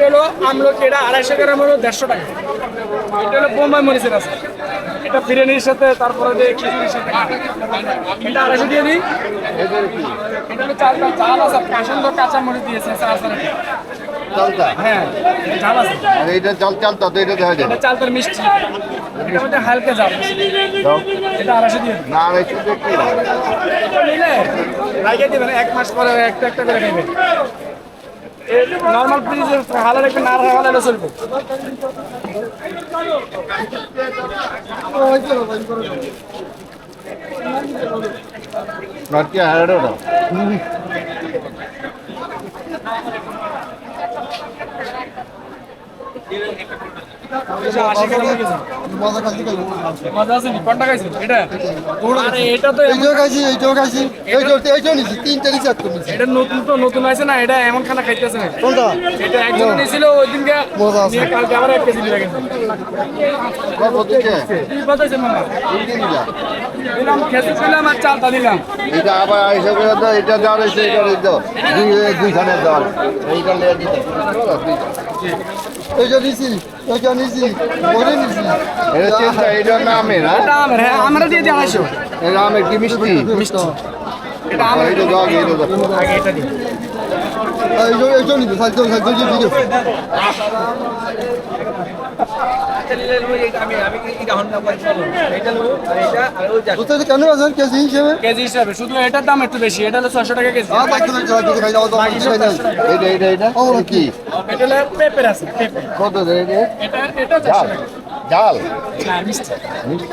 এটা হলো আমলকি এটা আড়াইশো গ্রাম হলো দেড়শো টাকা। এটা হলো বোম্বাই মরিচের আছে। এটা বিরিয়ানির সাথে তারপরে যে খিচুড়ির সাথে। এটা আড়াইশো দিয়ে দিই। এটা হলো চাল চাল আছে পছন্দ কাঁচা মরিচ দিয়েছে চাল চাল হ্যাঁ চাল আছে। এইটা চাল চালটা তো এটা দেখা যায় এটা চাল তার মিষ্টি। এটা মধ্যে হালকা জাল এটা আড়াইশো দিয়ে না আড়াইশো দিয়ে কি লাগিয়ে দেবেন এক মাস পরে একটা একটা করে নর্মাল ফ্রিজে হালা রাখবেন না হালালে চলবে আর কি হারানো না আশি গ্রাম হয়ে গেছে। মজা খাইছি খাইছি মজা আছে নি? কোনটা খাইছেন? এটা? আরে এটা তো এমন- এইটাও খাইছি এইটাও খাইছি এইটাও এইটাও নিছি তিনটা নিছি একটা নিছি এটা? আবার আড়াইশো করে দাও এটা দেওয়া এটা দুইখানে দেওয়ার এইটা লেগে এইটা নিছি এইটা নিছি বলে নিছি এটা চেষ্টা এটা নামের হ্যাঁ? এটা আমার হ্যাঁ আমরা দিয়ে দিই আড়াইশো এটা নামের কি মিষ্টি? মিষ্টি। এটা আমার। এইটা দাও এইটা দাও। আগে এটা দিই। এইটা এইটা নিছি সাইজও সাইজও দিয়ে দিছে বুঝতে কেন আছেন কেজি হিসেবে? কেজি হিসাবে শুধু এটার দাম একটু বেশি এটা হলো ছশো টাকা কেজি। কি? এটা হলো পেঁপের আছে পেঁপে। কত এটা এটা? চারশো টাকা। হ্যাঁ মিষ্টি। মিষ্টি